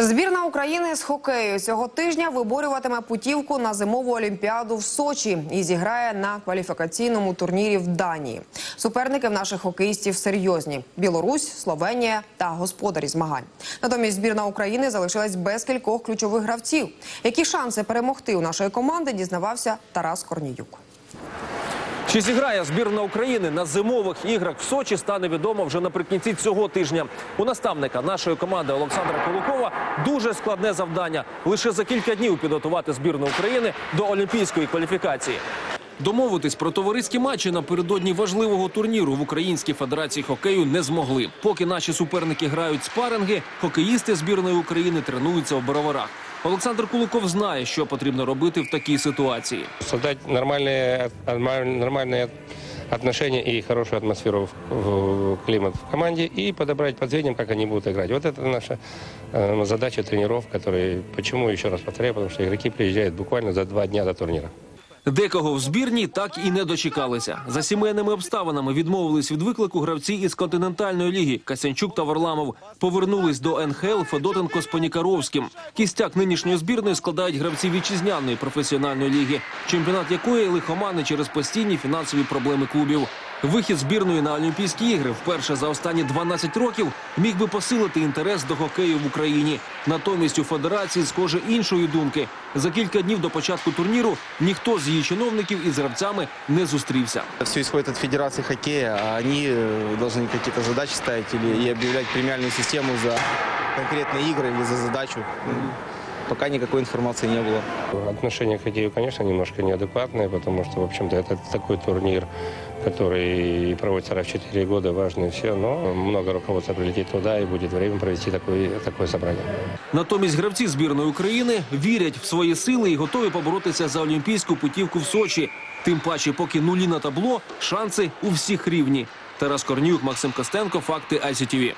Збірна України з хокею цього тижня виборюватиме путівку на зимову олімпіаду в Сочі і зіграє на кваліфікаційному турнірі в Данії. Суперники в наших хокеїстів серйозні: Білорусь, Словенія та господарі змагань. Натомість збірна України залишилась без кількох ключових гравців. Які шанси перемогти у нашої команди дізнавався Тарас Корніюк. Чи зіграє збірна України на зимових іграх в Сочі, стане відомо вже наприкінці цього тижня. У наставника нашої команди Олександра Колукова дуже складне завдання лише за кілька днів підготувати збірну України до олімпійської кваліфікації. Домовитись про товариські матчі напередодні важливого турніру в Українській федерації хокею не змогли. Поки наші суперники грають спаринги, хокеїсти збірної України тренуються у Бороварах. Олександр Куликов знає, що потрібно робити в такій ситуації. создать нормальные, нормальные отношения и хорошую атмосферу в, в климат в команде и подобрать под звеньем, как они будут играть. Вот это наша э, задача тренеров, которые, почему, еще раз повторяю, потому что игроки приезжают буквально за два дня до турнира. Декого в збірні так і не дочекалися. За сімейними обставинами відмовились від виклику гравці із континентальної ліги Касянчук та Варламов. Повернулись до НХЛ Федотенко з Панікаровським. Кістяк нинішньої збірної складають гравці вітчизняної професіональної ліги, чемпіонат якої лихомани через постійні фінансові проблеми клубів. Вихід збірної на Олімпійські ігри вперше за останні 12 років міг би посилити інтерес до хокею в Україні. Натомість у федерації, схоже, іншої думки. За кілька днів до початку турніру ніхто з її чиновників із гравцями не зустрівся. Все исходит от Федерации хоккея, а они э, должны какие-то задачи ставить или и объявлять премиальную систему за конкретные игры или за задачу. М, Пока никакой информации не было. Отношение к хоккею, конечно, немножко неадекватное, потому что, в общем-то, это такой турнир, который проводится раз в 4 года, важный все, но много руководства прилетит туда и будет время провести такое, такое собрание. Натомість гравці збірної України вірять в свої сили і готові поборотися за олімпійську путівку в Сочі. Тим паче, поки нулі на табло, шанси у всіх рівні. Тарас Корнюк, Максим Костенко, факти ICTV.